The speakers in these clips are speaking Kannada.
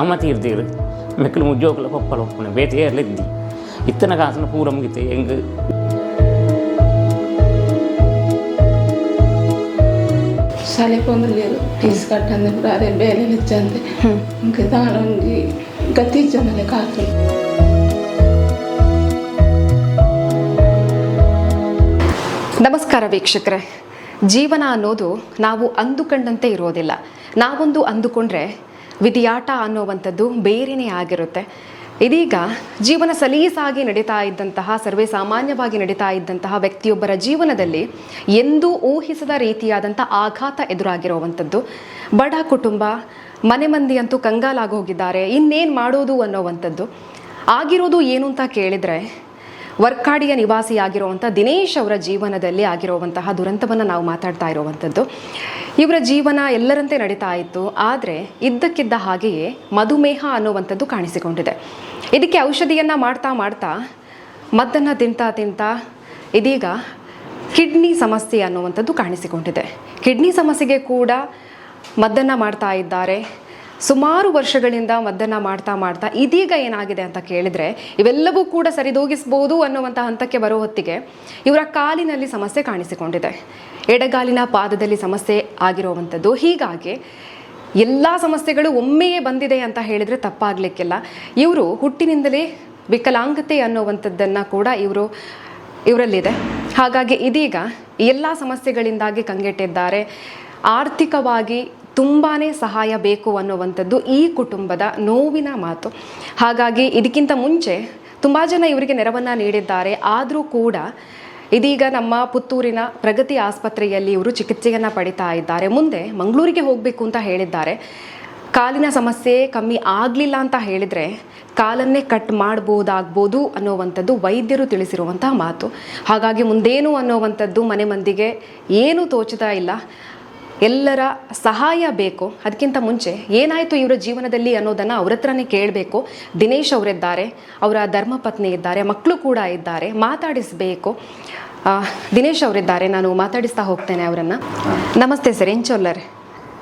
ಅಮ್ಮ ತೀರ್ತೀರು ಮೆಕ್ಕಲು ಮುಜ್ಜೋಕಲ ಪಪ್ಪಲ ಒಪ್ಪನೆ ಬೇತೆ ಏರ್ಲಿದ್ದಿ ಇತ್ತನ ಕಾಸನ ಪೂರ ಮುಗಿತೆ ಹೆಂಗ? ಶಾಲೆಗೊಂದು ಫೀಸ್ ಕಟ್ಟಂದೆ ಪೂರ ಬೇರೆ ಬೇಲೆ ಹೆಚ್ಚಂದೆ ಇಂಕ ದಾನೊಂಜಿ ಗತಿ ಜನಲೆ ಕಾತು ನಮಸ್ಕಾರ ವೀಕ್ಷಕರೇ. ಜೀವನ ಅನ್ನೋದು ನಾವು ಅಂದುಕೊಂಡಂತೆ ಇರೋದಿಲ್ಲ. ನಾವೊಂದು ಅಂದುಕೊಂಡ್ರೆ ವಿಧಿಯಾಟ ಅನ್ನುವಂಥದ್ದು ಬೇರೆಯೇ ಆಗಿರುತ್ತೆ. ಇದೀಗ ಜೀವನ ಸಲೀಸಾಗಿ ನಡೀತಾ ಇದ್ದಂತಹ, ಸರ್ವೇ ಸಾಮಾನ್ಯವಾಗಿ ನಡೀತಾ ಇದ್ದಂತಹ ವ್ಯಕ್ತಿಯೊಬ್ಬರ ಜೀವನದಲ್ಲಿ ಎಂದೂ ಊಹಿಸದ ರೀತಿಯಾದಂಥ ಆಘಾತ ಎದುರಾಗಿರುವಂಥದ್ದು. ಬಡ ಕುಟುಂಬ, ಮನೆ ಮಂದಿ ಅಂತೂ ಕಂಗಾಲಾಗಿ ಹೋಗಿದ್ದಾರೆ. ಇನ್ನೇನು ಮಾಡೋದು ಅನ್ನೋವಂಥದ್ದು. ಆಗಿರೋದು ಏನು ಅಂತ ಕೇಳಿದರೆ ವರ್ಕಾಡಿಯ ನಿವಾಸಿಯಾಗಿರುವಂಥ ದಿನೇಶ್ ಅವರ ಜೀವನದಲ್ಲಿ ಆಗಿರುವಂತಹ ದುರಂತವನ್ನು ನಾವು ಮಾತಾಡ್ತಾ ಇರುವಂಥದ್ದು ಇವರ ಜೀವನ ಎಲ್ಲರಂತೆ ನಡೀತಾ ಇತ್ತು. ಆದರೆ ಇದ್ದಕ್ಕಿದ್ದ ಹಾಗೆಯೇ ಮಧುಮೇಹ ಅನ್ನುವಂಥದ್ದು ಕಾಣಿಸಿಕೊಂಡಿದೆ. ಇದಕ್ಕೆ ಔಷಧಿಯನ್ನು ಮಾಡ್ತಾ ಮಾಡ್ತಾ ಮದ್ದನ್ನು ತಿಂತಾ ತಿಂತಾ ಇದೀಗ ಕಿಡ್ನಿ ಸಮಸ್ಯೆ ಅನ್ನುವಂಥದ್ದು ಕಾಣಿಸಿಕೊಂಡಿದೆ. ಕಿಡ್ನಿ ಸಮಸ್ಯೆಗೆ ಕೂಡ ಮದ್ದನ್ನು ಮಾಡ್ತಾ ಇದ್ದಾರೆ. ಸುಮಾರು ವರ್ಷಗಳಿಂದ ಮದ್ದನ್ನು ಮಾಡ್ತಾ ಮಾಡ್ತಾ ಇದೀಗ ಏನಾಗಿದೆ ಅಂತ ಕೇಳಿದರೆ ಇವೆಲ್ಲವೂ ಕೂಡ ಸರಿದೂಗಿಸ್ಬೋದು ಅನ್ನುವಂಥ ಹಂತಕ್ಕೆ ಬರೋ ಹೊತ್ತಿಗೆ ಇವರ ಕಾಲಿನಲ್ಲಿ ಸಮಸ್ಯೆ ಕಾಣಿಸಿಕೊಂಡಿದೆ. ಎಡಗಾಲಿನ ಪಾದದಲ್ಲಿ ಸಮಸ್ಯೆ ಆಗಿರುವಂಥದ್ದು. ಹೀಗಾಗಿ ಎಲ್ಲ ಸಮಸ್ಯೆಗಳು ಒಮ್ಮೆಯೇ ಬಂದಿದೆ ಅಂತ ಹೇಳಿದರೆ ತಪ್ಪಾಗಲಿಕ್ಕಿಲ್ಲ. ಇವರು ಹುಟ್ಟಿನಿಂದಲೇ ವಿಕಲಾಂಗತೆ ಅನ್ನುವಂಥದ್ದನ್ನು ಕೂಡ ಇವರು, ಇವರಲ್ಲಿದೆ. ಹಾಗಾಗಿ ಇದೀಗ ಎಲ್ಲ ಸಮಸ್ಯೆಗಳಿಂದಾಗಿ ಕಂಗೆಟ್ಟಿದ್ದಾರೆ. ಆರ್ಥಿಕವಾಗಿ ತುಂಬಾ ಸಹಾಯ ಬೇಕು ಅನ್ನುವಂಥದ್ದು ಈ ಕುಟುಂಬದ ನೋವಿನ ಮಾತು. ಹಾಗಾಗಿ ಇದಕ್ಕಿಂತ ಮುಂಚೆ ತುಂಬ ಜನ ಇವರಿಗೆ ನೆರವನ್ನು ನೀಡಿದ್ದಾರೆ. ಆದರೂ ಕೂಡ ಇದೀಗ ನಮ್ಮ ಪುತ್ತೂರಿನ ಪ್ರಗತಿ ಆಸ್ಪತ್ರೆಯಲ್ಲಿ ಇವರು ಚಿಕಿತ್ಸೆಯನ್ನು ಪಡಿತಾ ಇದ್ದಾರೆ. ಮುಂದೆ ಮಂಗಳೂರಿಗೆ ಹೋಗಬೇಕು ಅಂತ ಹೇಳಿದ್ದಾರೆ. ಕಾಲಿನ ಸಮಸ್ಯೆ ಕಮ್ಮಿ ಆಗಲಿಲ್ಲ ಅಂತ ಹೇಳಿದರೆ ಕಾಲನ್ನೇ ಕಟ್ ಮಾಡ್ಬೋದಾಗ್ಬೋದು ಅನ್ನೋವಂಥದ್ದು ವೈದ್ಯರು ತಿಳಿಸಿರುವಂತಹ ಮಾತು. ಹಾಗಾಗಿ ಮುಂದೇನು ಅನ್ನೋವಂಥದ್ದು ಮನೆ ಮಂದಿಗೆ ಏನೂ ತೋಚುತ್ತಾ ಇಲ್ಲ. ಎಲ್ಲರ ಸಹಾಯ ಬೇಕು ಅದಕ್ಕಿಂತ ಮುಂಚೆ ಏನಾಯಿತು ಇವರ ಜೀವನದಲ್ಲಿ ಅನ್ನೋದನ್ನು ಅವ್ರ ಹತ್ರನೇ ಕೇಳಬೇಕು. ದಿನೇಶ್ ಅವರಿದ್ದಾರೆ ಅವರ ಧರ್ಮಪತ್ನಿ ಇದ್ದಾರೆ ಮಕ್ಕಳು ಕೂಡ ಇದ್ದಾರೆ ಮಾತಾಡಿಸಬೇಕು. ದಿನೇಶ್ ಅವರಿದ್ದಾರೆ ನಾನು ಮಾತಾಡಿಸ್ತಾ ಹೋಗ್ತೇನೆ ಅವರನ್ನು. ನಮಸ್ತೆ ಸರ್ ಎಂಚೊಲ್ಲರ್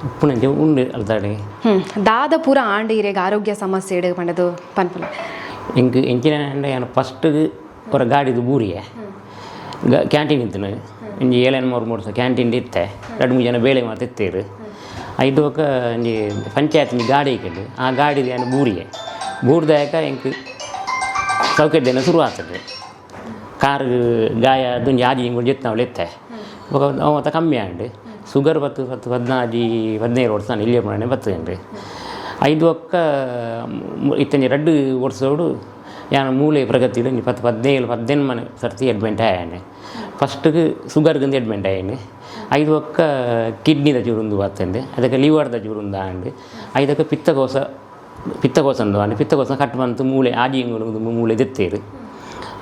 ಉಪ್ಪುನಂಜೆ ಉಂಡು ಅಲ್ದಾಡೆ. ಹ್ಞೂ ದಾದ ಪೂರ ಆಂಡೀರೆಗೆ ಆರೋಗ್ಯ ಸಮಸ್ಯೆ ಇಡು ಪಂಡದು ಪನ್ಪಲ. ಎಂಕ್ ಎಂಚಿನ ಫಸ್ಟ್ ಹೊರ ಗಾಡಿದು ಬೂರಿಯ ಕ್ಯಾಂಟೀನ್ ಇತ್ತು ಇಂಜಿ ಏಳೆನ್ ಮೂರು ಮೂರು ಸಹ ಕ್ಯಾಂಟೀನ್ ಇತ್ತೆ. ಎರಡು ಮೂರು ಜನ ಬೇಳೆ ಮಾತು ಇತ್ತೇರು ಐದು ಒಕ್ಕ ಒಂಜಿ ಪಂಚಾಯತ್ ಗಾಡಿ ಇಕ್ಕಿದ್ದು ಆ ಗಾಡಿ ಏನು ಬೂರಿಗೆ ಬೂರ್ದಾಯಕ ಎಂಕ್ ಸೌಕರ್ಯ ಶುರು ಆಗ್ತದೆ ಕಾರ್ ಗಾಯ ಅದೊಂದು ಆಜಿ ಹಿಂಗೆ ಜೊತೆ ನಾವು ಎತ್ತೆ ಅವ ಮತ್ತೆ ಕಮ್ಮಿ ಆಂಡು. ಶುಗರ್ ಬತ್ತು ಬತ್ತು ಹದಿನಾಜಿ ಹದಿನೈದು ವರ್ಷ ನಾನು ಇಲ್ಲೇ ಬತ್ತೆ ಬರ್ತದೆ ಐದು ಒಕ್ಕ ಇತ್ತಂಜಿ ರಡ್ಡು ವರ್ಷೋಡು ಮೂಲೆ ಪ್ರಗತಿಡು ಇನ್ನು ಪತ್ತು ಪದಿನೇಳು ಪದ್ದೆನು ಮನೆ ಸರ್ತಿ ಅಡ್ಮೆಂಟ್ ಆಯಾನೆ. ಫಸ್ಟ್ಗೆ ಶುಗರ್ಗಿಂದ ಅಡ್ಮೆಂಟ್ ಆಯಾನೆ. ಐದು ಒಕ್ಕ ಕಿಡ್ನಿದ ಚೂರುಂದು ಬರ್ತಂದೆ ಅದಕ್ಕೆ ಲಿವರ್ದ ಚೂರುಂದು ಆಂಡು ಐದಕ್ಕೆ ಪಿತ್ತಕೋಸ ಪಿತ್ತಕೋಸಂದು ಆಂಡು ಪಿತ್ತಕೋಸ ಕಟ್ ಬಂತು ಮೂಳೆ ಆಜಿ ಇಂಗಳು ಮೂಳೆ ದೆತ್ತೇರು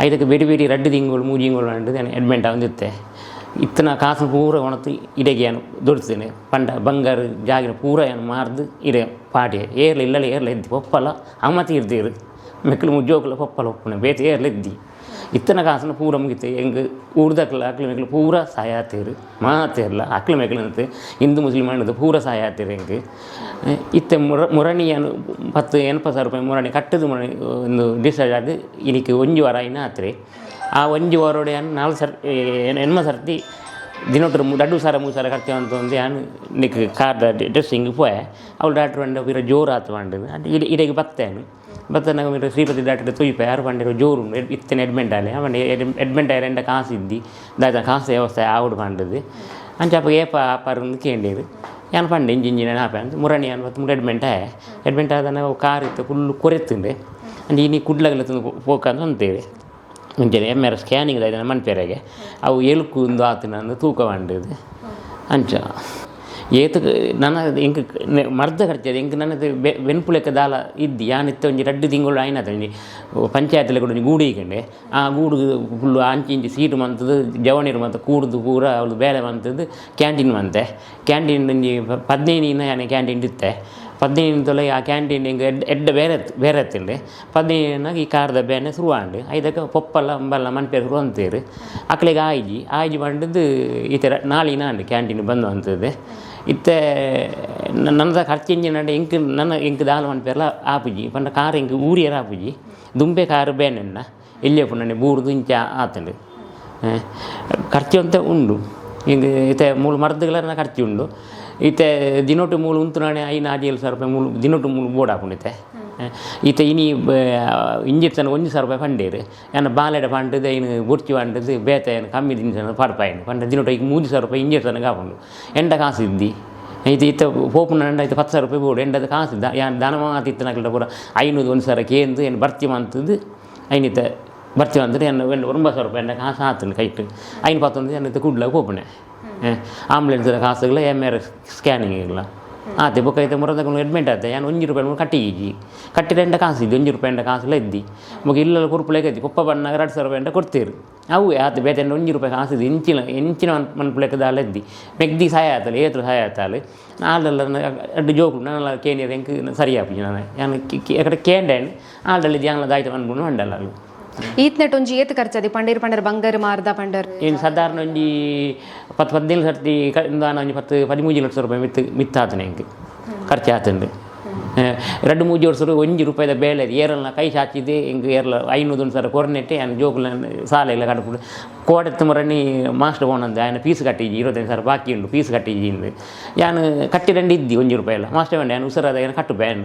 ಐದಕ್ಕೆ ಬೇರೆ ಬೇರೆ ರಡ್ಡು ತಿಂಗಳು ಮೂಜಿ ತಿಂಗಳು ಅಂಡು ಅಡ್ಮೆಂಟ್ ಆಗುತ್ತಿತ್ತೆ ಇತ್ತನ ಕಾಸು ಪೂರ ಒಣತು ಇಡೆಗೆ ಏನು ದೊಡ್ತೇನೆ. ಪಂಡ ಬಂಗಾರ, ಜಾಗಿನ ಪೂರ ಏನು ಮಾರ್ದು ಇಡೆ ಪಾಟಿ ಏರ್ಲ ಇಲ್ಲಲ್ಲ ಏರ್ಲ ಇದ್ದಿ. ಒಪ್ಪಲ್ಲ, ಅಮ್ಮತಿ ತೀರ್ತೀರು ಮೆಕ್ಕಲು ಮುಜ್ಜೋಕಲ ಒಪ್ಪಲ ಒಪ್ಪನೆ ಬೇತೆ ಏರ್ಲ ಇದ್ದಿ ಇತ್ತನ ಕಾಸನ ಪೂರ ಮುಗಿತೆ ಹೆಂಗೆ ಊರ್ದಕ್ಲ ಅಕ್ಲ ಮೆಕ್ಕಲು ಪೂರ ಸಾಯಾತೀರು ಮಾತೇರ್ಲ ಅಕ್ಲ ಮೆಕ್ಕಲಂತೆ ಹಿಂದೂ ಮುಸ್ಲಿಮ್ ಅನ್ನೋದು ಪೂರ ಸಾಯಾತೀರು ಹೆಂಗೆ ಇತ್ತೆ ಮುರ ಮುರಣಿಯನ್ನು ಪತ್ತು ಎನ್ಪತ್ತು ಸಾವಿರ ರೂಪಾಯಿ ಮುರಣಿ ಕಟ್ಟದು ಮುರಣಿ ಒಂದು ಡಿಸ್ಚಾರ್ಜ್ ಆಗಿ ಇನಿಕ್ಕೆ ಒಂಜು ವಾರ ಇನ್ನ ಆತ್ರಿ ಆ ಒಂಜಿ ವಾರೋಡೆ ನಾಲ್ ಸರ್ ಎನ್ಮ ಸರ್ತಿ ದಿನೊಟ್ಟರು ಎರಡು ಸಾರ ಮೂರು ಸಾರ ಅಂತ ಒಂದು ಯಾನು ನಿಕ್ ಕಾರ್ ಡ್ರೆಸ್ಸಿಂಗ್ ಪೋಯೆ ಅವಳು ಡಾಕ್ಟ್ರ್ ಬಂದು ವೀರ ಜೋರು ಆತು ಇಡ ಇಡೆಗೆ ಬತ್ತೇನು ನಾವು ವೀರ ಶ್ರೀಪತಿ ಡಾಕ್ಟರ್ ತುಯ್ಪ, ಯಾರು ಬಂದಿರೋ ಜೋರು ಇತ್ತನೆ ಎಡ್ಮೆಂಟ್ ಆಲೆ ಅವನ್ ಎಡ್ಮೆಂಟ್ ಆಯ್ರ ಎಂಡ ಕಾಸು ಇದ್ದು ದಾದ ಕಾಸು ವ್ಯವಸ್ಥೆ ಆವಡು ಪಂಡದು ಅಂಚಪ್ಪ ಏಪ ಅಪ್ಪಾರು ಒಂದು ಕೇಂಡೀರು ಯಾನು ಪಂಡೆ ಇಂಜಿ ಇಂಜಿನ ಆಪ ಅಂತ. ಮುರಣಿ ಅನ್ ಮತ್ತು ಮುರ ಅಡ್ಮೆಂಟ್ ಆಯ ಅಡ್ಮೆಂಟ್ ಆದ ನಾವು ಕಾರ್ ಇತ್ತು ಫುಲ್ ಕೊರೆತ್ತುಂಡೆ. ಅಂಡ್ ಇನಿ ಕುಡ್ಲಾಗಲ್ಲ ತಂದು ಪೋಕಂತ ಅಂತೇವೆ ಮುಂಚೆ ಎಂ ಆರ್ ಸ್ಕ್ಯಾನಿಂಗ್ ಇದೆ ಮಣ್ಪೇರೆಗೆ ಅವು ಎಲುಕು ಒಂದು ಆತನ ತೂಕ ಮಾಡಿದ್ದು ಅಂಚ ಏತು ನನ್ನ ಇಂಕ ಮರ್ದ ಕಡ್ತದೆ ಇಂಕ ನನ್ನದು ಬೆ ಬೆನ್ಪುಲೆಕ್ಕ ದಾಲ ಇದ್ದಿ. ಯಾನಿತ್ತ ಒಂಜಿ ರಡ್ಡು ತಿಂಗಳು ಆಯ್ನದ ಒಂಜಿ ಪಂಚಾಯತ್ಲೆ ಕೂಡ ಒಂಜಿ ಗೂಡು ಈಕಂಡೆ. ಆ ಗೂಡು ಫುಲ್ಲು ಅಂಚಿ ಇಂಚಿ ಸೀಟು ಮಂತದ್ದು ಜವನೀರು ಮಂತ ಕೂಡ್ದು ಪೂರ ಅವಳು ಬೇಳೆ ಮಂತದ್ದು ಕ್ಯಾಂಟೀನ್ ಮಂತೆ ಕ್ಯಾಂಟೀನ್ ಒಂಜಿ ಪದ್ನೈದು ಯಾನೆ ಕ್ಯಾಂಟೀನ್ ಇತ್ತೆ. ಪದ್ನೈದು ತೊಲೆ ಆ ಕ್ಯಾಂಟೀನ್ ಹಿಂಗೆ ಎಡ್ ಎಡ್ಡ ಬೇರೆ ಬೇರೆ ಎತ್ತಿಂಡೆ ಪದ್ನೈದು ಈ ಕಾರ್ದ ಬೇನೆ ಶುರುವಾಂಡು ಐದಕ್ಕೆ ಪೊಪ್ಪಲ್ಲ, ಅಂಬಲ್ಲ, ಮನ್ಪೇರು ಶುರು ಅಂತೀರು. ಅಕ್ಳಿಗೆ ಆಯ್ಜಿ. ಆಯ್ಜಿ ಬಂಡದ್ದು ಈ ಥರ ನಾಳಿನ ಅಂಡು ಕ್ಯಾಂಟೀನ್ ಬಂದು ಅಂತದ್ದು ಇತ್ತೆ ನನ್ನದ ಖರ್ಚು ಎಂಜಿನ ಎಂಕ್ ನನ್ನ ಎಂಕ್ ದಾಲ ಮನ್ಪೆರ್ಲ ಆಪುಜಿ, ಪಂಡ ಕಾರ್ ಎಂಕ್ ಊರಿಯರ ಆಪುಜಿ. ದುಂಬೆ ಕಾರ್ ಬೇನೆನ್ನ ಇಲ್ಲೇ ಪುಣ್ಣನೆ ಬೂರ್ದು ಇಂಚ ಆತಂಡು. ಖರ್ಚು ಅಂತ ಉಂಡು. ಹಿಂಗ ಇತ್ತೆ ಮೂಲು ಮರದುಗಳ ಖರ್ಚು ಉಂಡು. ಇತ್ತೆ ದಿನೊಟ್ಟು ಮೂಲು ಉಂತುನಾಣೆ ಐನ ಆಜಿ ಏಳು ಸಾವಿರ ರೂಪಾಯಿ ಮೂಲು ದಿನೊಟ್ಟು ಮೂಲು ಬೋರ್ಡ್ ಹಾಕೊಂಡಿತ್ತೆ ಈತ ಇನಿ ಇಂಜೆಕ್ಷನ್ ಒಂಜಿ ಸಾವಿರ ರೂಪಾಯಿ ಪಂಡೇರು ಏನ ಬಾಲೆಡ ಪಂಡದು ಐನು ಬುರ್ಚಿ ಪಂಡದು ಬೇತ ಏನು ಕಮ್ಮಿ ದಿನ ಪಡ್ಪಾಯನು ಪಂಡ ದಿನೊಟ್ಟು ಈಗ ಮೂರು ಸಾವಿರ ರೂಪಾಯಿ ಇಂಜೆಕ್ಷನ್ ಕಾಪುಂಡು ಎಂಡ ಕಾಸು ಇದ್ದಿ ಇದು ಇತ್ತ ಪೋಪುನ ಎಂಡ ಐತೆ ಪತ್ತು ಸಾವಿರ ರೂಪಾಯಿ ಬೋಡು ಎಂಡದ ಕಾಸು ದ ಯಾನ್ ದನ ಮಾತಿತ್ತು ನಗಲ ಪೂರ ಐನೂರು ಒಂದು ಸಾವಿರ ಕೇಂದು ಏನು ಬರ್ತಿ ಮಂತದ್ದು ಐನಿತ್ತ ಬರ್ತೀವಿ ಅಂದರೆ ಎನ್ನ ಒಂದು ಒಂಬತ್ತು ಸಾವಿರ ರೂಪಾಯಿ ಎನ್ನ ಕಾಸು ಆತನು ಕೈಟ್ ಐನು ಪತ್ತೊಂದು ಎನ್ನ ಕುಡ್ಲ ಹೋಪಣೆ ಆಂಬುಲೆನ್ಸ್ ಕಾಸುಗಳ ಎಂ ಆರ್ ಸ್ಕ್ಯಾನಿಂಗ್ ಇಲ್ಲ ಆತೆ ಬೊಕ ಐತೆ ಮುರದಕೊಂಡು ಅಡ್ಮಿಟ್ ಆಯ್ತು ನಾನು ಒಂಜಿ ರೂಪಾಯಿ ಕಟ್ಟಿ ಈಜಿ ಕಟ್ಟಿದ ಎಂಡ ಕಾಸು ಇದ್ದು ಒಂಜಿ ರೂಪಾಯಿ ಎಂಡ ಕಾಸುಲ ಇದ್ದಿ ಮಗ ಇಲ್ಲ ಕುರುಪುಲೆಗೆ ಇದ್ದಿ ಕೊಪ್ಪ ಬಣ್ಣ ಎರಡು ಸಾವಿರ ರೂಪಾಯಿ ಎಂಡ ಕೊಡ್ತೀರಿ ಅವು ಆತ ಬೇತೆ ಒಂಜಿ ರೂಪಾಯಿ ಕಾಸು ಇದ್ದು ಇಂಚಿನ ಮನ್ ಮನ್ಪುಲೆಕ್ಕೆ ದಾಲ ಇದ್ದಿ ಮೆಗ್ದಿ ಸಹಾಯ ಆತಲ್ಲ ಏತ್ರ ಸಹಾಯ ಆತಾಲು ಆಲ್ದಲ್ಲ ಅಡ್ಡು ಜೋಕು ನನ್ನ ಕೇನಿಯರ್ ಎಂಕ್ ಸರಿಯಾಗಿ ನಾನು ನಾನು ಯಾಕಡೆ ಕೇಂಡೇನು ಆಳಲ್ಲಿ ಧ್ಯಾನ ದಾಯಿತ ಅನ್ಬಿಟ್ಟು ಮಂಡಲ್ಲ ಅಲ್ಲಿ ಈತ್ನೆಟ್ ಒಂಜಿ ಏತ್ ಖರ್ಚದಿ ಪಂಡೇರ್ ಪಂಡರ್ ಬಂಗಾರ ಮಾರ್ದ ಪಂಡರ್ ಏನು ಸಾಧಾರಣ ಒಂಜಿ ಪತ್ತು ಪದಿನೇಳು ಸರ್ತಿ ದಾನ ಒಂಜಿ ಪತ್ತು ಪದಿಮೂಜಿ ಲಕ್ಷ ರೂಪಾಯಿ ಮಿತ್ತು ಮಿತ್ತಾತನೆ ಎಂಕ್ ಖರ್ಚು ಆತಂಡು ಎರಡು ಮೂಜಿ ವರ್ಷರು ಒಂಜಿ ರೂಪಾಯಿದ ಬೇಳೆ ಏರಲ್ನ ಕೈ ಚಾಚಿದೆ ಎಂಗ್ ಏರ್ಲ ಐನೂರು ಸರ ಕೊರ್ನೆಟ್ಟೆ ಏನು ಜೋಕುಲ ಸಾಲ ಎಲ್ಲ ಕಟ್ಬಿಟ್ಟು ಕೋಡೆತ್ತು ಮರಣಿ ಮಾಸ್ಟರ್ ಹೋನಂದು ఆయన ಫೀಸ್ ಕಟ್ಟಿಜಿ ಇರೋದೈದು ಸಾವಿರ ಬಾಕಿ ಉಂಡು ಫೀಸ್ ಕಟ್ಟಿಜಿ ಇಂದು ಯಾನು ಕಟ್ಟಿರಂಡು ಇದ್ದಿ ಒಂಜಿ ರೂಪಾಯಿ ಎಲ್ಲ ಮಾಸ್ಟರ್ ಬಂಡೆ ನಾನು ಉಸರಾದ ಏನು ಕಟ್ಟು ಬೇನ್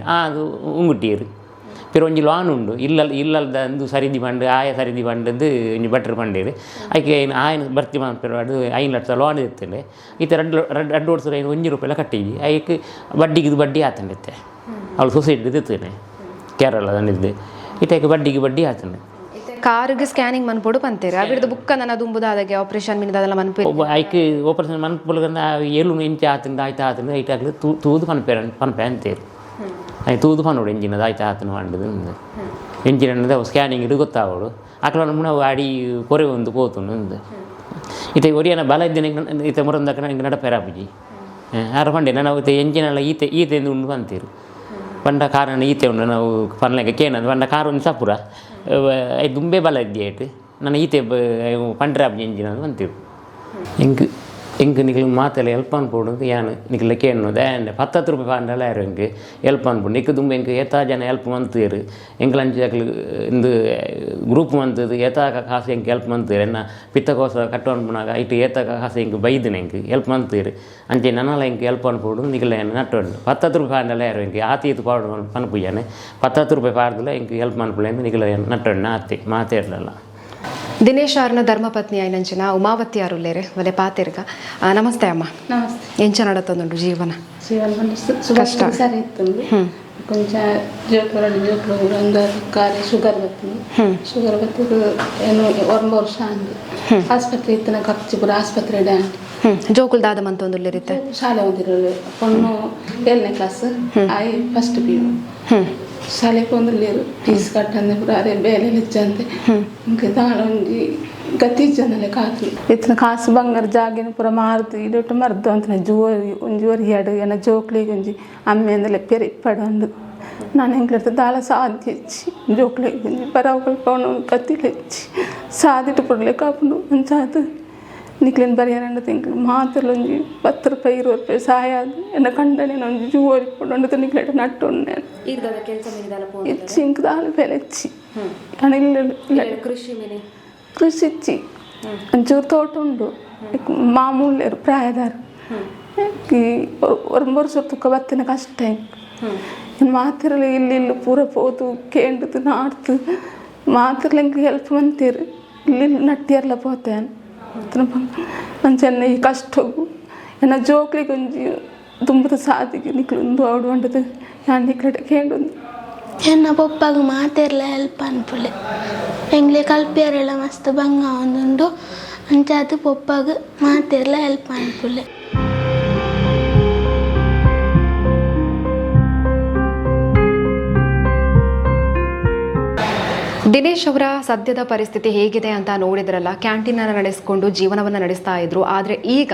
ಆ ಅದು ಉಂಗುಟ್ಟಿಯರು ಪಿರ ಒಂಜಿ ಲಾನ್ ಉಂಡು ಇಲ್ಲಲ್ ಇಲ್ಲಲ್ದ ಅಂದು ಸರಿದಿ ಪಂಡು ಆಯ ಸರಿದಿ ಪಂಡದು ಒಂಜಿ ಬಟ್ರ್ ಪಂಡೇರು ಐಕೆ ಏನು ಆಯನ ಬರ್ತಿ ಮಾಡ್ಪಿರೋಡು ಐನು ಲಕ್ಷ ಲೋನ್ ಇರ್ತಲೆ ಈತ ಎರಡು ಎರಡು ವರ್ಷ ಐನು ಒಂಜಿ ರೂಪಾಯಿ ಕಟ್ಟಿಜಿ ಐಕೆ ಬಡ್ಡಿಗೆ ಇದು ಬಡ್ಡಿ ಆತಂಡಿತ್ತೆ ಅವಳು ಸೊಸೈಟಿ ಇರ್ತೇನೆ ಕೇರಳದಲ್ಲಿದ್ದು ಈತಕ್ಕೆ ಬಡ್ಡಿಗೆ ಬಡ್ಡಿ ಆತಂಡೆ ಕಾರ್ಗೆ ಸ್ಕ್ಯಾನಿಂಗ್ ಮನ್ಪೊಡು ಪಂತೇರು ಅವಿಡ್ದು ಬುಕ್ಕ ನನ್ನ ದುಂಬುದಾದಗೆ ಆಪರೇಷನ್ ಮಿನಿದಾದೆಲ್ಲ ಮನ್ಪೆ ಐಕೆ ಆಪರೇಷನ್ ಮನ್ಪುಲ್ಗಂದ ಏಳು ಇಂಚ ಆತಂಡ ಆಯ್ತಾ ಆತಂಡ ಐಟಾಗ್ಲಿ ತೂ ತೂದು ಪನ್ಪೇರ ಪನ್ಪೆ ಅಂತೇರು ಅಯ್ಯ ತೂದು ಪನ್ನೋಡು ಎಂಜಿನದ ಆಯ್ತಾ ಆತನ ಮಾಡಿದ್ದು ಎಂಜಿನ ಅನ್ನದ ಸ್ಕ್ಯಾನಿಂಗ್ ಇಡು ಗೊತ್ತಾವಡು ಅಕ್ಲ ಮುನ ಅಡಿ ಕೊರೆ ಒಂದು ಪೋತುಂಡು ಅಂದು ಇತ್ತೆ ಒರಿಯನ ಬಲ ಇದ್ದೇನೆ ಈತ ಮುರಂದಕ್ಕ ಹಿಂಗೆ ನಡಪೆರಾಪುಜಿ ಆರ ಪಂಡೆ ನಾವು ಈತ ಎಂಜಿನೆಲ್ಲ ಈತೆ ಈತೆ ಉಂಡು ಬಂತೀರು ಪಂಡ ಕಾರಣ ಈತೆ ಉಂಡು ನಾವು ಪನ್ಲೆಗೆ ಕೇನದು ಪಂಡ ಕಾರು ಒಂದು ಸಪುರ ದುಂಬೆ ಬಲ ಇದ್ದೇಟ್ ನನ್ನ ಈತೆ ಪಂಡ್ರಾಪುಜಿ ಎಂಜಿನ ಅಂತೀರು ಎಂಕ್ ಎಂಕ್ ನಿಕ್ಲು ಮಾತೆಲ್ಲ ಹೆಲ್ಪ್ ಅನ್ಪೋಡು ಯಾನು ನಿಕ್ಲ ಕೇನು ದಾಂಡ ಪತ್ತತ್ತು ರೂಪಾಯಿ ಪಾಂಡಲ್ಲ ಯಾರು ಎಂಕ್ ಹೆಲ್ಪ್ ಅನ್ಪುಡು ನಿಕ್ ದುಂಬ ಎಂಕ್ ಏತಾ ಜನ ಹೆಲ್ಪ್ ಮಂತೀರು ಎಂಕ್ಲಂಚ ಇಂದು ಗ್ರೂಪ್ ಮಂತದು ಏತಾ ಕಾಸು ಎಂಕ್ ಹೆಲ್ಪ್ ಮಂತೀರು ಎನ್ನ ಪಿತ್ತಕೋಸ ಕಟ್ಟು ಅನ್ಪುನಾಗ ಐಟು ಏತಾ ಕಾಸು ಎಂಕ್ ಬೈದಿನ ಎಂಕ್ ಹೆಲ್ಪ್ ಮಂತೀರು ಅಂಚೆ ನನ್ನಲ್ಲ ಎಂಕ್ ಹೆಲ್ಪ್ ಅನ್ಪೋಡು ನಿಕ್ಲ ಏನು ನಟ್ಟೊಂಡು ಪತ್ತತ್ತು ರೂಪಾಯಿ ಪಾಂಡಲ್ಲ ಯಾರು ಎಂಕ್ ಆತಿ ಇದು ಪಾಡು ಪನ್ಪುಜಾನೆ ಪತ್ತತ್ತು ರೂಪಾಯಿ ಪಾಡ್ದಲ್ಲ ಎಂಕ್ ಹೆಲ್ಪ್ ಅನ್ಪುಳೆ ಎಂದು ನಿಕ್ಲ ನಟ್ಟೊಂಡು ಆತಿ ಮಾತೇ ಇರಲಿಲ್ಲ ದಿನೇಶ್ ಅವ್ರನ್ನ ಧರ್ಮಪತ್ನಿ ಆಯ್ನಂಚಿನ ಉಮಾವತಿ ಅವರು ಉಳ್ಳೇರೆ ಒಲೆ ಪಾತಿರ್ಗ. ಆ, ನಮಸ್ತೆ ಅಮ್ಮ. ನಮಸ್ತೆ. ಎಂಚ ನಡತೊಂದುಂಡು ಜೀವನ? ಶಿವಲ್ವನ ಕಷ್ಟ. ಸರಿ ಇತ್ತಂದು. ಹ್ಮ್. ಕೊಂಚ ಜೋಪುರ ಜೋಪುರ ಒಂದು ಕಾಲಿ ಶುಗರ್ ಬತ್ತೀನಿ ಹ್ಮ್. ಶುಗರ್ ಬತ್ತಿದ್ದು ಏನು ಒಂದು ವರ್ಷ ಅಂದು ಆಸ್ಪತ್ರೆ ಇತ್ತಿನ ಕಪ್ಚಿಪುರ ಆಸ್ಪತ್ರೆ ಡ್ಯಾಂಡ್ ಹ್ಮ್. ಜೋಕುಲ್ ದಾದ ಮಂತ ಒಂದು ಶಾಲೆ ಓದಿರೋಳು ಪೊಣ್ಣು ಏಳನೇ ಕ್ಲಾಸ್ ಆಯ್ ಫಸ್ಟ್ ಪಿ ಯು ಹ್ಮ್. ಶಾಲೆಗೆ ನೀರು ಫೀಸ್ ಕಟ್ಟಂದೆ ಪುರ ಅದೇ ಬೇಲೆ ಲೆಚ್ಚಂತೆ ಇಂಕ ದಾಳ ಒಂಜಿ ಗತಿ ಜನಲೆ ಕಾತು ಇತ್ತಿನ ಕಾಸು ಬಂಗಾರ ಜಾಗಿನ ಪೂರ ಮಾರುದು ಇಡೊಟ್ಟು ಮರ್ದು ಅಂತ ಜೋರಿ ಒಂಜಿ ಒರಿ ಎರಡು ಏನ ಜೋಕ್ಲಿಗೆ ಒಂಜಿ ಅಮ್ಮೆಂದಲೆ ಪೆರಿ ಪಡಂದು. ನಾನು ಹೆಂಗ್ಲಿಡ್ತು ದಾಳ ಸಾಧ್ಯ ಹೆಚ್ಚಿ ಜೋಕ್ಲಿಗೆ ಬರವಗಳು ಪೌಣ ಗತಿಲೆ ಹೆಚ್ಚಿ. ಸಾದಿಟ್ಟು ಪುಡ್ಲೆ ಕಾಪುಂಡು ಒಂಚಾದು ನಿಕ್ಲಿನ ಬರಿಯಾರಂಡ ತಿಂಗಳು ಮಾತರಲೊಂಜಿ ಪತ್ತು ರೂಪಾಯಿ ಇರುವ ರೂಪಾಯಿ ಸಹಾಯ ಆದು ಎನ್ನ ಕಂಡನೆ ಒಂಜಿ ಜೂವರಿ ಪೊಂಡು ನಿಕ್ಲೆಟ ನಟ್ಟೊಣ್ಣೆ ಹೆಚ್ಚಿ ಇಂಕ್ ದಾಲು ಬೆಲೆ ಹೆಚ್ಚಿ. ಇಲ್ಲ ಕೃಷಿ ಕೃಷಿ ಹೆಚ್ಚಿ. ಒಂಚೂರು ತೋಟ ಉಂಡು. ಮಾಮೂಲ್ಯರು ಪ್ರಾಯದಾರು. ಒಂದು ವರ್ಷ ತುಕ್ಕ ಬತ್ತಿನ ಕಷ್ಟ ಇನ್ನು ಮಾತಿರಲಿ ಇಲ್ಲಿ ಇಲ್ಲಿ ಪೂರ ಪೋದು ಕೇಂಡ್ದು ನಾಡ್ತು ಮಾತಿರ್ಲಿ ಹೆಲ್ಪ್ ಮಂತೀರು ಇಲ್ಲಿ ನಟ್ಟಿಯರ್ಲ ಪೋತೇನು. ಮಂಚನ್ನ ಈ ಕಷ್ಟಗು ಎನ್ನ ಜೋಕ್ಲಿಗೆ ಒಂಜಿ ದುಂಬದ ಸಾದಿಗೆ ನಿಕ್ಲೊಂದು ಅವಡು ಅಂಡದು ಯಾನ್ ನಿಕ್ಲಟ ಕೇಂಡು ಎನ್ನ ಪೊಪ್ಪಗ ಮಾತೆರ್ಲ ಹೆಲ್ಪ್ ಅನ್ಪುಲೆ. ಎಂಗ್ಲೆ ಕಲ್ಪಿಯರೆಲ್ಲ ಮಸ್ತ್ ಬಂಗ ಒಂದುಂಡು ಅಂಚಾತು ಪೊಪ್ಪಗ ಮಾತೆರ್ಲ ಹೆಲ್ಪ್ ಅನ್ಪುಲೆ. ದಿನೇಶ್ ಅವರ ಸದ್ಯದ ಪರಿಸ್ಥಿತಿ ಹೇಗಿದೆ ಅಂತ ನೋಡಿದ್ರಲ್ಲ, ಕ್ಯಾಂಟೀನ್ ಅನ್ನು ನಡೆಸಿಕೊಂಡು ಜೀವನವನ್ನು ನಡೆಸ್ತಾ ಇದ್ರು. ಆದರೆ ಈಗ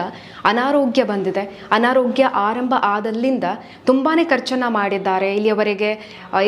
ಅನಾರೋಗ್ಯ ಬಂದಿದೆ. ಅನಾರೋಗ್ಯ ಆರಂಭ ಆದಲ್ಲಿಂದ ತುಂಬಾ ಖರ್ಚನ್ನು ಮಾಡಿದ್ದಾರೆ. ಇಲ್ಲಿಯವರೆಗೆ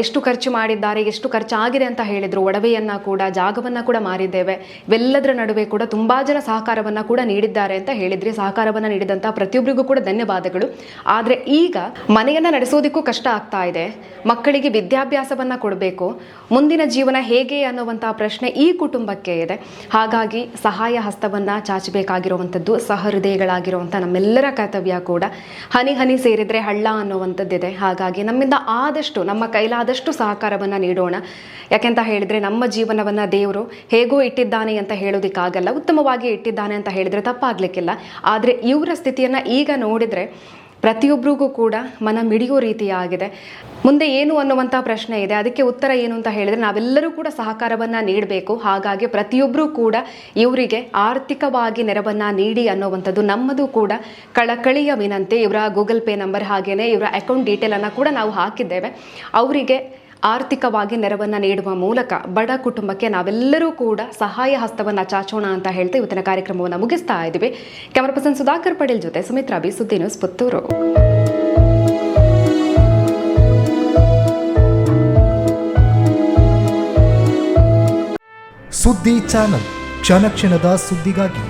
ಎಷ್ಟು ಖರ್ಚು ಮಾಡಿದ್ದಾರೆ, ಎಷ್ಟು ಖರ್ಚಾಗಿದೆ ಅಂತ ಹೇಳಿದರು. ಒಡವೆಯನ್ನು ಕೂಡ, ಜಾಗವನ್ನು ಕೂಡ ಮಾರಿದ್ದೇವೆ. ಇವೆಲ್ಲದರ ನಡುವೆ ಕೂಡ ತುಂಬ ಜನ ಸಹಕಾರವನ್ನು ಕೂಡ ನೀಡಿದ್ದಾರೆ ಅಂತ ಹೇಳಿದ್ರಿ. ಸಹಕಾರವನ್ನು ನೀಡಿದಂತ ಪ್ರತಿಯೊಬ್ಬರಿಗೂ ಕೂಡ ಧನ್ಯವಾದಗಳು. ಆದರೆ ಈಗ ಮನೆಯನ್ನು ನಡೆಸೋದಕ್ಕೂ ಕಷ್ಟ ಆಗ್ತಾ ಇದೆ. ಮಕ್ಕಳಿಗೆ ವಿದ್ಯಾಭ್ಯಾಸವನ್ನು ಕೊಡಬೇಕು. ಮುಂದಿನ ಜೀವನ ಹೇಗೆ ಅನ್ನುವಂತಹ ಪ್ರಶ್ನೆ ಈ ಕುಟುಂಬಕ್ಕೆ ಇದೆ. ಹಾಗಾಗಿ ಸಹಾಯ ಹಸ್ತವನ್ನ ಚಾಚಬೇಕಾಗಿರುವಂಥದ್ದು, ಸಹೃದಯಗಳಾಗಿರುವಂಥ ನಮ್ಮೆಲ್ಲರ ಕರ್ತವ್ಯ ಕೂಡ ಹನಿ ಹನಿ ಸೇರಿದ್ರೆ ಹಳ್ಳ ಅನ್ನುವಂಥದ್ದಿದೆ. ಹಾಗಾಗಿ ನಮ್ಮಿಂದ ಆದಷ್ಟು, ನಮ್ಮ ಕೈಲಾದಷ್ಟು ಸಹಕಾರವನ್ನ ನೀಡೋಣ. ಯಾಕೆಂತ ಹೇಳಿದ್ರೆ ನಮ್ಮ ಜೀವನವನ್ನ ದೇವರು ಹೇಗೋ ಇಟ್ಟಿದ್ದಾನೆ ಅಂತ ಹೇಳೋದಿಕ್ಕಾಗಲ್ಲ, ಉತ್ತಮವಾಗಿ ಇಟ್ಟಿದ್ದಾನೆ ಅಂತ ಹೇಳಿದ್ರೆ ತಪ್ಪಾಗ್ಲಿಕ್ಕಿಲ್ಲ. ಆದ್ರೆ ಇವರ ಸ್ಥಿತಿಯನ್ನ ಈಗ ನೋಡಿದ್ರೆ ಪ್ರತಿಯೊಬ್ಬರಿಗೂ ಕೂಡ ಮನ ಮಿಡಿಯೋ ರೀತಿಯಾಗಿದೆ. ಮುಂದೆ ಏನು ಅನ್ನುವಂಥ ಪ್ರಶ್ನೆ ಇದೆ, ಅದಕ್ಕೆ ಉತ್ತರ ಏನು ಅಂತ ಹೇಳಿದ್ರೆ ನಾವೆಲ್ಲರೂ ಕೂಡ ಸಹಕಾರವನ್ನ ನೀಡಬೇಕು. ಹಾಗಾಗಿ ಪ್ರತಿಯೊಬ್ಬರೂ ಕೂಡ ಇವರಿಗೆ ಆರ್ಥಿಕವಾಗಿ ನೆರವನ್ನು ನೀಡಿ ಅನ್ನುವಂಥದ್ದು ನಮ್ಮದು ಕೂಡ ಕಳಕಳಿಯ ವಿನಂತಿ. ಇವರ ಗೂಗಲ್ ಪೇ ನಂಬರ್ ಹಾಗೆಯೇ ಇವರ ಅಕೌಂಟ್ ಡೀಟೇಲನ್ನು ಕೂಡ ನಾವು ಹಾಕಿದ್ದೇವೆ. ಅವರಿಗೆ ಆರ್ಥಿಕವಾಗಿ ನೆರವನ್ನ ನೀಡುವ ಮೂಲಕ ಬಡ ಕುಟುಂಬಕ್ಕೆ ನಾವೆಲ್ಲರೂ ಕೂಡ ಸಹಾಯ ಹಸ್ತವನ್ನ ಚಾಚೋಣ ಅಂತ ಹೇಳ್ತಾ ಇವತ್ತಿನ ಕಾರ್ಯಕ್ರಮವನ್ನು ಮುಗಿಸ್ತಾ ಇದ್ದೀವಿ. ಕ್ಯಾಮರಾ ಪರ್ಸನ್ ಸುಧಾಕರ್ ಪಟೇಲ್ ಜೊತೆ Sumitra B Suddi news Puttur. Suddi channel ಕ್ಷಣ ಕ್ಷಣದ ಸುದ್ದಿಗಾಗಿ